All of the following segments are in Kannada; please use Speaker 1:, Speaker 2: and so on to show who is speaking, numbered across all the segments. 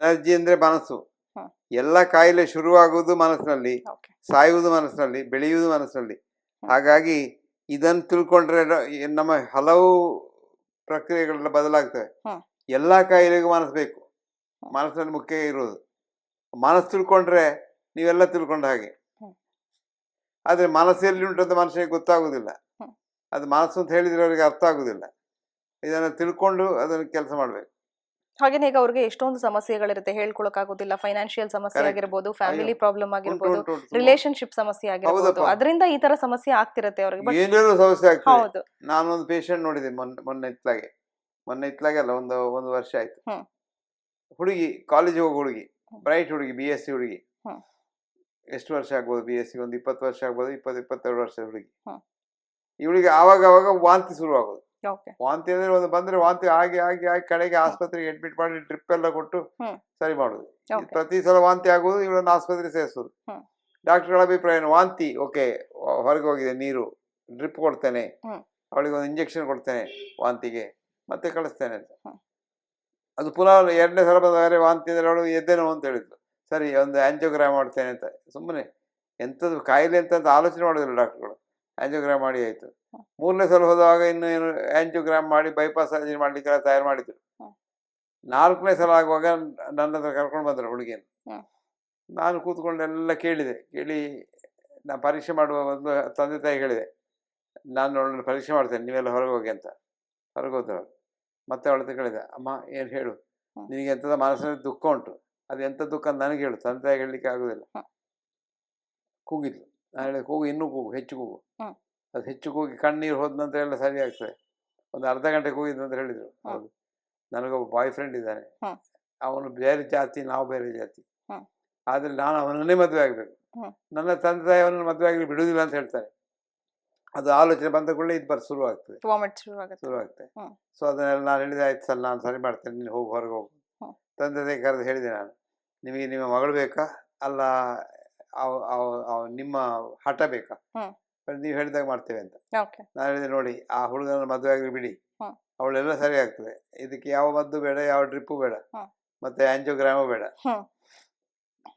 Speaker 1: ಎನರ್ಜಿ ಅಂದ್ರೆ ಮನಸ್ಸು. ಎಲ್ಲ ಕಾಯಿಲೆ ಶುರುವಾಗುವುದು ಮನಸ್ಸಿನಲ್ಲಿ ಸಾಯುವುದು ಮನಸ್ಸಿನಲ್ಲಿ ಬೆಳೆಯುವುದು ಮನಸ್ಸಿನಲ್ಲಿ. ಹಾಗಾಗಿ ಇದನ್ನು ತಿಳ್ಕೊಂಡ್ರೆ ನಮ್ಮ ಹಲವು ಪ್ರಕ್ರಿಯೆಗಳೆಲ್ಲ ಬದಲಾಗ್ತವೆ. ಎಲ್ಲ ಕಾಯಿಲೆಗೂ ಮನಸ್ಸು ಬೇಕು. ಮನಸ್ಸಿನಲ್ಲಿ ಮುಖ್ಯ ಇರೋದು. ಮನಸ್ಸು ತಿಳ್ಕೊಂಡ್ರೆ ನೀವೆಲ್ಲ ತಿಳ್ಕೊಂಡ ಹಾಗೆ.
Speaker 2: ಆದರೆ
Speaker 1: ಆದ್ರೆ ಮನಸ್ಸು ಎಲ್ಲಿ ಉಂಟು ಅಂತ ಮನುಷ್ಯನಿಗೆ ಗೊತ್ತಾಗುದಿಲ್ಲ ಅದು ಮನಸ್ಸು ಅಂತ ಹೇಳಿದ್ರೆ ಅವರಿಗೆ ಅರ್ಥ ಆಗುದಿಲ್ಲ ಇದನ್ನು ತಿಳ್ಕೊಂಡು ಅದನ್ನು ಕೆಲಸ ಮಾಡ್ಬೇಕು.
Speaker 2: ಹಾಗೇನೆ ಈಗ ಅವ್ರಿಗೆ ಎಷ್ಟೊಂದು ಸಮಸ್ಯೆಗಳಿರುತ್ತೆ ಹೇಳ್ಕೊಳಕ್ ಆಗೋದಿಲ್ಲ ಫೈನಾನ್ಷಿಯಲ್ ಸಮಸ್ಯೆ. ಆಗಿರ್ಬೋದು ಫ್ಯಾಮಿಲಿ ಪ್ರಾಬ್ಲಮ್ ಆಗಿರ್ಬೋದು. ರಿಲೇಶನ್ಶಿಪ್ ಸಮಸ್ಯೆ ಆಗಿರ್ಬೋದು. ಅದರಿಂದ ಈ ತರ ಸಮಸ್ಯೆ ಆಗ್ತಿರತ್ತೆ ಅವ್ರಿಗೆ.
Speaker 1: ಏನೇನೋ ಸಮಸ್ಯೆ ಆಗ್ತದೆ. ನಾನೊಂದು ಪೇಷಂಟ್ ನೋಡಿದೆ ಮೊನ್ನೆ ಇತ್ಲಾಗೆ. ಮೊನ್ನೆ ಇತ್ಲಾಗೆ ಅಲ್ಲ ಒಂದು ಒಂದು ವರ್ಷ ಆಯ್ತು. ಹುಡುಗಿ ಕಾಲೇಜಿಗೆ ಹೋಗೋ ಹುಡುಗಿ ಬ್ರೈಟ್ ಹುಡುಗಿ ಬಿ ಎಸ್ ಸಿ ಹುಡುಗಿ. ಎಷ್ಟು ವರ್ಷ ಆಗ್ಬೋದು ಬಿ ಎಸ್ ಸಿ ಒಂದು ಇಪ್ಪತ್ತು ವರ್ಷ ಆಗ್ಬೋದು ಇಪ್ಪತ್ತು ಇಪ್ಪತ್ತೆರಡು ವರ್ಷದ ಹುಡುಗಿ. ಇವಳಿಗೆ ಆವಾಗ ಆವಾಗ ವಾಂತಿ ಶುರು
Speaker 2: ಓಕೆ
Speaker 1: ವಾಂತಿ ಅಂದ್ರೆ ಒಂದು ಬಂದ್ರೆ ವಾಂತಿ ಆಗಿ ಆಗಿ ಆಗಿ ಕಡೆಗೆ ಆಸ್ಪತ್ರೆಗೆ ಅಡ್ಮಿಟ್ ಮಾಡಿ ಡ್ರಿಪ್ ಎಲ್ಲ ಕೊಟ್ಟು ಸರಿ ಮಾಡುದು. ಪ್ರತಿ ಸಲ ವಾಂತಿ ಆಗುವುದು ಇವಳನ್ನ ಆಸ್ಪತ್ರೆಗೆ ಸೇರಿಸುದು. ಡಾಕ್ಟರ್ಗಳ ಅಭಿಪ್ರಾಯ ವಾಂತಿ ಓಕೆ ಹೊರಗೆ ಹೋಗಿದೆ ನೀರು ಡ್ರಿಪ್ ಕೊಡ್ತೇನೆ. ಅವಳಿಗೆ ಒಂದು ಇಂಜೆಕ್ಷನ್ ಕೊಡ್ತೇನೆ ವಾಂತಿಗೆ ಮತ್ತೆ ಕಳಿಸ್ತೇನೆ ಅಂತ. ಅದು ಪುನಃ ಎರಡನೇ ಸಲ ಬಂದರೆ ವಾಂತಿ ಅಂದ್ರೆ ಅವಳು ಎದ್ದೇನೋ ಅಂತ ಹೇಳಿದ್ಲು. ಸರಿ ಒಂದು ಆಂಜಿಯೋಗ್ರಾಮ್ ಮಾಡ್ತೇನೆ ಅಂತ. ಸುಮ್ಮನೆ ಎಂಥದ್ದು ಕಾಯಿಲೆ ಅಂತ ಅಂತ ಆಲೋಚನೆ ಮಾಡೋದಿಲ್ಲ ಡಾಕ್ಟರ್ಗಳು ಆಂಜಿಯೋಗ್ರಾಮ್ ಮಾಡಿ ಆಯಿತು. ಮೂರನೇ ಸಲ ಹೋದಾಗ ಇನ್ನು ಏನು ಆಂಜಿಯೋಗ್ರಾಮ್ ಮಾಡಿ ಬೈಪಾಸ್ ಸರ್ಜರಿ ಮಾಡ್ಲಿಕ್ಕೆಲ್ಲ ತಯಾರು ಮಾಡಿದ್ರು. ನಾಲ್ಕನೇ ಸಲ ಆಗುವಾಗ ನನ್ನ ಹತ್ರ ಕರ್ಕೊಂಡು ಬಂದರು ಹುಡುಗಿಯನ್ನು. ನಾನು ಕೂತ್ಕೊಂಡು ಎಲ್ಲ ಕೇಳಿದೆ. ಕೇಳಿ ನಾನು ಪರೀಕ್ಷೆ ಮಾಡುವ ಒಂದು ತಂದೆ ತಾಯಿ ಹೇಳಿದೆ ನಾನು ಅವಳನ್ನು ಪರೀಕ್ಷೆ ಮಾಡ್ತೇನೆ ನೀವೆಲ್ಲ ಹೊರಗೆ ಹೋಗಿ ಅಂತ. ಹೊರಗೆ ಹೋದ್ರು ಮತ್ತೆ ಅವಳ ಹತ್ರ ಕೇಳಿದೆ ಅಮ್ಮ ಏನು ಹೇಳು. ನಿನಗೆ ಎಂಥದ ಮನಸ್ಸಿನಲ್ಲಿ ದುಃಖ ಉಂಟು. ಅದು ಎಂಥ ದುಃಖ ಅಂತ ನನಗೆ ಹೇಳು. ತಂದೆ ತಾಯಿ ಹೇಳಲಿಕ್ಕೆ ಆಗೋದಿಲ್ಲ. ಕೂಗಿದ್ಲು. ನಾನು ಹೇಳಿದೆ ಕೂಗು ಇನ್ನೂ ಕೂಗು ಹೆಚ್ಚು ಕೂಗು. ಅದು ಹೆಚ್ಚು ಕೂಗಿ ಕಣ್ಣೀರು ಹೋದ ನಂತರ ಎಲ್ಲ ಸರಿ ಆಗ್ತದೆ ಒಂದು ಅರ್ಧ ಗಂಟೆ ಕೂಗಿದ್ದು ಅಂತ ಹೇಳಿದರು. ಹೌದು ನನಗೊಬ್ಬ ಬಾಯ್ ಫ್ರೆಂಡ್ ಇದ್ದಾನೆ. ಅವನು ಬೇರೆ ಜಾತಿ ನಾವು ಬೇರೆ ಜಾತಿ. ಆದರೆ ನಾನು ಅವನನ್ನೇ ಮದುವೆ ಆಗಬೇಕು. ನನ್ನ ತಂದೆ ತಾಯಿ ಅವನನ್ನು ಮದುವೆ ಆಗಲಿ ಬಿಡುವುದಿಲ್ಲ ಅಂತ ಹೇಳ್ತಾರೆ ಅದು ಆಲೋಚನೆ ಬಂದ ಕೂಡಲೇ ಇದು ಬರ್ ಶುರು ಆಗ್ತದೆ
Speaker 2: ಶುರು
Speaker 1: ಆಗ್ತದೆ. ಸೊ ಅದನ್ನೆಲ್ಲ ನಾನು ಹೇಳಿದೆ ಆಯ್ತು ಸರ್ ನಾನು ಸರಿ ಮಾಡ್ತೇನೆ ನೀನು ಹೋಗಿ ಹೊರಗೆ ಹೋಗು. ತಂದೆ ತಾಯಿ ಕರೆದು ಹೇಳಿದೆ ನಾನು ನಿಮಗೆ ನಿಮ್ಮ ಮಗಳು ಬೇಕಾ ಅಲ್ಲ ನಿಮ್ಮ ಹಠ ಬೇಕಾ. ನೀವು ಹೇಳಿದಾಗ ಮಾಡ್ತೇವೆ ಅಂತ. ನಾನು ಹೇಳಿದೆ ನೋಡಿ ಆ ಹುಡುಗನ ಮದುವೆ ಆಗಲಿ ಬಿಡಿ. ಅವಳೆಲ್ಲ ಸರಿ ಆಗ್ತದೆ. ಇದಕ್ಕೆ ಯಾವ ಮದ್ದು ಬೇಡ ಯಾವ ಡ್ರಿಪ್ಪು ಬೇಡ. ಮತ್ತೆ ಆಂಜಿಯೋಗ್ರಾಮು ಬೇಡ.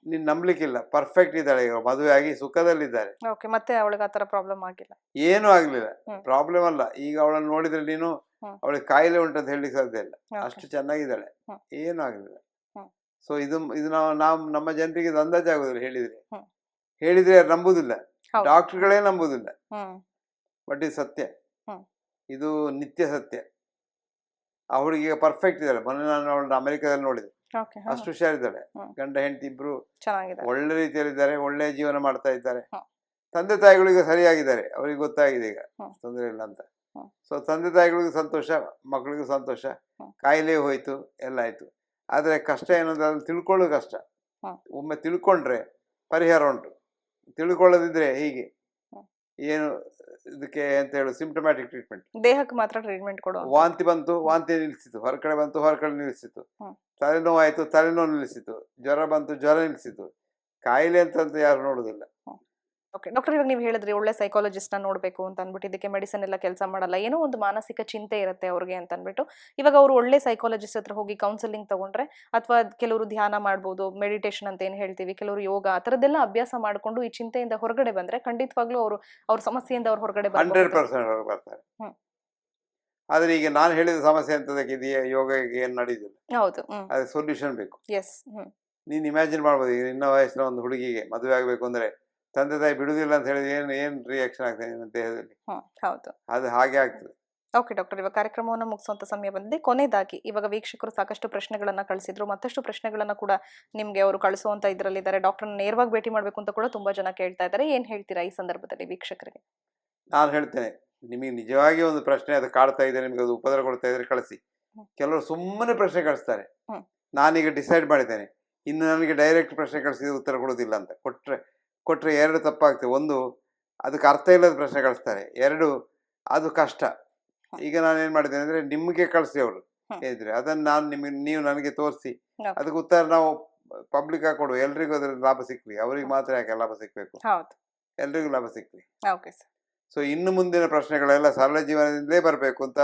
Speaker 1: ನೀನ್ ನಂಬ್ಲಿಕ್ಕಿಲ್ಲ. ಪರ್ಫೆಕ್ಟ್ ಇದ್ದಾಳೆ ಮದುವೆ ಆಗಿ ಸುಖದಲ್ಲಿದ್ದಾರೆ.
Speaker 2: ಮತ್ತೆ ಅವಳಿಗೆ ಆತರ ಪ್ರಾಬ್ಲಮ್ ಆಗಿಲ್ಲ.
Speaker 1: ಏನು ಆಗಲಿಲ್ಲ. ಪ್ರಾಬ್ಲಮ್ ಅಲ್ಲ. ಈಗ ಅವಳನ್ನು ನೋಡಿದ್ರೆ ನೀನು. ಅವಳಿಗೆ ಕಾಯಿಲೆ ಉಂಟಂತ ಹೇಳಲಿಕ್ಕೆ ಸಾಧ್ಯ ಇಲ್ಲ. ಅಷ್ಟು ಚೆನ್ನಾಗಿದ್ದಾಳೆ. ಏನು ಆಗ್ಲಿಲ್ಲ. ಸೊ ಇದು ಇದು ನಾವು ನಾವು ನಮ್ಮ ಜನರಿಗೆ ಇದು ಅಂದಾಜಾಗುದಿಲ್ಲ ಹೇಳಿದ್ರೆ. ಹೇಳಿದ್ರೆ ನಂಬುದಿಲ್ಲ.
Speaker 2: ಹೌದು.
Speaker 1: ಡಾಕ್ಟರ್ಗಳೇ ನಂಬುದಿಲ್ಲ. ಬಟ್ ಇದು ಸತ್ಯ. ಇದು ನಿತ್ಯ ಸತ್ಯ. ಅವಳಿಗೆ ಪರ್ಫೆಕ್ಟ್ ಇದ್ದಾಳೆ. ಮೊನ್ನೆ ನಾನು ಅವಳನ್ನ ಅಮೆರಿಕದಲ್ಲಿ ನೋಡಿದೆ. ಅಷ್ಟು ಹುಷಾರಿದ್ದಾಳೆ. ಗಂಡ ಹೆಂಡತಿ ಇಬ್ರು ಒಳ್ಳೆ ರೀತಿಯಲ್ಲಿದ್ದಾರೆ. ಒಳ್ಳೆ ಜೀವನ ಮಾಡ್ತಾ ಇದ್ದಾರೆ. ತಂದೆ ತಾಯಿಗಳಿಗೆ ಸರಿಯಾಗಿದ್ದಾರೆ. ಅವರಿಗೆ ಗೊತ್ತಾಗಿದೆ ಈಗ. ತೊಂದರೆ ಇಲ್ಲ ಅಂತ. ಸೊ ತಂದೆ ತಾಯಿಗಳಿಗೂ ಸಂತೋಷ ಮಕ್ಕಳಿಗೂ ಸಂತೋಷ. ಕಾಯಿಲೆ ಹೋಯ್ತು ಎಲ್ಲ ಆಯ್ತು. ಆದ್ರೆ ಕಷ್ಟ ಏನಂದ್ರೆ ಅದನ್ನು ತಿಳ್ಕೊಳ್ಳೋದು ಕಷ್ಟ. ಒಮ್ಮೆ ತಿಳ್ಕೊಂಡ್ರೆ ಪರಿಹಾರ ಉಂಟು. ತಿಳ್ಕೊಳ್ಳೋದಿದ್ರೆ ಹೀಗೆ? ಏನು ಇದಕ್ಕೆ ಅಂತ ಹೇಳು ಸಿಂಪ್ಟಮ್ಯಾಟಿಕ್ ಟ್ರೀಟ್ಮೆಂಟ್
Speaker 2: ದೇಹಕ್ಕೆ ಮಾತ್ರ ಟ್ರೀಟ್ಮೆಂಟ್ ಕೊಡು
Speaker 1: ವಾಂತಿ ಬಂತು ವಾಂತಿ ನಿಲ್ಲಿಸಿತು. ಹೊರಗಡೆ ಬಂತು ಹೊರಗಡೆ ನಿಲ್ಲಿಸಿತು. ತಲೆನೋವು ಆಯಿತು ತಲೆನೋವು ನಿಲ್ಲಿಸಿತು. ಜ್ವರ ಬಂತು ಜ್ವರ ನಿಲ್ಲಿಸಿತು. ಕಾಯಿಲೆ ಅಂತಂತ ಯಾರು ನೋಡುದಿಲ್ಲ.
Speaker 2: ಓಕೆ ಡಾಕ್ಟರ್ ಇವಾಗ ನೀವು ಹೇಳಿದ್ರಿ ಒಳ್ಳೆ ಸೈಕಾಲಜಿಸ್ಟ್ನ ನ ನೋಡ್ಬೇಕು ಅಂತ ಅಂದ್ಬಿಟ್ಟು ಇದಕ್ಕೆ ಮೆಡಿಸಿನ್ ಎಲ್ಲ ಕೆಲಸ ಮಾಡಲ್ಲ ಏನೋ ಒಂದು ಮಾನಸಿಕ ಚಿಂತೆ ಇರುತ್ತೆ ಅವ್ರಿಗೆ ಅಂತ ಅಂದ್ಬಿಟ್ಟು. ಇವಾಗ ಅವರು ಒಳ್ಳೆ ಸೈಕಾಲಜಿಸ್ಟ್ ಹತ್ರ ಹೋಗಿ ಕೌನ್ಸಿಲಿಂಗ್ ತಗೊಂಡ್ರೆ ಅಥವಾ ಕೆಲವರು ಧ್ಯಾನ ಮಾಡ್ಬೋದು ಮೆಡಿಟೇಷನ್ ಅಂತ ಏನು ಹೇಳ್ತೀವಿ ಕೆಲವರು ಯೋಗ ಆ ಥರದ್ದೆಲ್ಲ ಅಭ್ಯಾಸ ಮಾಡ್ಕೊಂಡು ಈ ಚಿಂತೆಯಿಂದ ಹೊರಗಡೆ ಬಂದ್ರೆ ಖಂಡಿತವಾಗ್ಲೂ ಅವರು ಅವ್ರ ಸಮಸ್ಯೆಯಿಂದ ಅವ್ರು ಹೊರಗಡೆ
Speaker 1: ಹಂಡ್ರೆಡ್ ಪರ್ಸೆಂಟ್ ಬರ್ತಾರೆ. ಆದರೆ ಈಗ ನಾನು ಹೇಳಿದ ಸಮಸ್ಯೆ ಅಂತದಕ್ಕೆ ಇದೆಯಾ ಯೋಗಕ್ಕೆ ಏನು ನಡೆಯುದಿಲ್ಲ
Speaker 2: ಹೌದು
Speaker 1: ಅದಕ್ಕೆ ಸೊಲ್ಯೂಷನ್ ಬೇಕು.
Speaker 2: ಎಸ್
Speaker 1: ನೀನು ಇಮ್ಯಾಜಿನ್ ಮಾಡ್ಬೋದು ಈಗ ನಿನ್ನ ವಯಸ್ಸಿನ ಒಂದು ಹುಡುಗಿಗೆ ಮದುವೆ ಆಗಬೇಕು ಅಂದ್ರೆ ತಂದೆ ತಾಯಿ ಬಿಡುದಿಲ್ಲ ಅಂತ ಹೇಳಿದ್ರೆ ಏನು ಏನು ರಿಯಾಕ್ಷನ್ ಆಗ್ತದೆ ನಿಮ್ಮ ದೇಹದಲ್ಲಿ?
Speaker 2: ಹ್ಮ್ ಹೌದು.
Speaker 1: ಅದು ಹಾಗೆ ಆಗ್ತದೆ.
Speaker 2: ಓಕೆ ಡಾಕ್ಟರ್ ಇವಾಗ ಕಾರ್ಯಕ್ರಮವನ್ನು ಮುಗಿಸುವಂತ ಸಮಯ ಬಂದಿದೆ. ಕೊನೆಯದಾಗಿ ಇವಾಗ ವೀಕ್ಷಕರು ಸಾಕಷ್ಟು ಪ್ರಶ್ನೆಗಳನ್ನ ಕಳಿಸಿದ್ರು. ಮತ್ತಷ್ಟು ಪ್ರಶ್ನೆಗಳನ್ನ ಕೂಡ ನಿಮ್ಗೆ ಅವರು ಕಳಿಸುವಂತ ಇದರಲ್ಲಿದ್ದಾರೆ. ಡಾಕ್ಟರ್ ನೇರವಾಗಿ ಭೇಟಿ ಮಾಡಬೇಕು ಅಂತ ಕೂಡ ತುಂಬಾ ಜನ ಕೇಳ್ತಾ ಇದ್ದಾರೆ. ಏನ್ ಹೇಳ್ತೀರಾ ಈ ಸಂದರ್ಭದಲ್ಲಿ ವೀಕ್ಷಕರಿಗೆ?
Speaker 1: ನಾನು ಹೇಳ್ತೇನೆ ನಿಮಗೆ ನಿಜವಾಗಿ ಒಂದು ಪ್ರಶ್ನೆ ಅದು ಕಾಡ್ತಾ ಇದೆ ನಿಮಗೆ ಅದು ಉಪದ್ರ ಕೊಡ್ತಾ ಇದ್ರೆ ಕಳಿಸಿ. ಕೆಲವರು ಸುಮ್ಮನೆ ಪ್ರಶ್ನೆ ಕಳಿಸ್ತಾರೆ.
Speaker 2: ಹ್ಮ್.
Speaker 1: ನಾನೀಗ ಡಿಸೈಡ್ ಮಾಡಿದ್ದೇನೆ. ಇನ್ನು ನನಗೆ ಡೈರೆಕ್ಟ್ ಪ್ರಶ್ನೆ ಕಳಿಸಿದ್ರೆ ಉತ್ತರ ಕೊಡೋದಿಲ್ಲ ಅಂತ. ಕೊಟ್ರೆ ಕೊಟ್ರೆ ಎರಡು ತಪ್ಪಾಗ್ತದೆ. ಒಂದು ಅದಕ್ಕೆ ಅರ್ಥ ಇಲ್ಲದ ಪ್ರಶ್ನೆ ಕಳಿಸ್ತಾರೆ. ಎರಡು ಅದು ಕಷ್ಟ. ಈಗ ನಾನು ಏನು ಮಾಡಿದ್ದೇನೆ ಅಂದರೆ ನಿಮಗೆ ಕಳಿಸಿ ಅವರು ಹೇಳಿದರೆ. ಅದನ್ನು ನಾನು ನಿಮಗೆ ನೀವು ನನಗೆ ತೋರಿಸಿ. ಅದಕ್ಕೆ ಉತ್ತರ ನಾವು ಪಬ್ಲಿಕ್ ಆಗಿ ಕೊಡುವ. ಎಲ್ರಿಗೂ ಅದ್ರ ಲಾಭ ಸಿಕ್ಲಿ. ಅವ್ರಿಗೆ ಮಾತ್ರ ಯಾಕೆ ಲಾಭ ಸಿಕ್ಬೇಕು? ಎಲ್ರಿಗೂ ಲಾಭ ಸಿಕ್ಲಿ. ಸೊ ಇನ್ನು ಮುಂದಿನ ಪ್ರಶ್ನೆಗಳೆಲ್ಲ ಸರಳ ಜೀವನದಿಂದಲೇ ಬರಬೇಕು ಅಂತ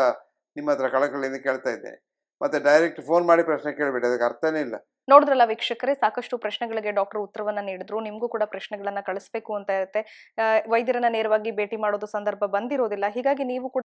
Speaker 1: ನಿಮ್ಮ ಹತ್ರ ಕಳಕಳಿಯಿಂದ ಕೇಳ್ತಾ ಇದ್ದೇನೆ. ಮತ್ತೆ ಡೈರೆಕ್ಟ್ ಫೋನ್ ಮಾಡಿ ಪ್ರಶ್ನೆ ಕೇಳಬೇಡಿ, ಅದಕ್ಕೆ ಅರ್ಥನೇ ಇಲ್ಲ.
Speaker 2: ನೋಡಿದ್ರಲ್ಲ ವೀಕ್ಷಕರೇ, ಸಾಕಷ್ಟು ಪ್ರಶ್ನೆಗಳಿಗೆ ಡಾಕ್ಟರ್ ಉತ್ತರವನ್ನ ನೀಡಿದ್ರು. ನಿಮಗೂ ಕೂಡ ಪ್ರಶ್ನೆಗಳನ್ನ ಕಳಿಸ್ಬೇಕು ಅಂತ ಇರುತ್ತೆ. ವೈದ್ಯರನ್ನ ನೇರವಾಗಿ ಭೇಟಿ ಮಾಡೋದು ಸಂದರ್ಭ ಬಂದಿರೋದಿಲ್ಲ. ಹೀಗಾಗಿ ನೀವು ಕೂಡ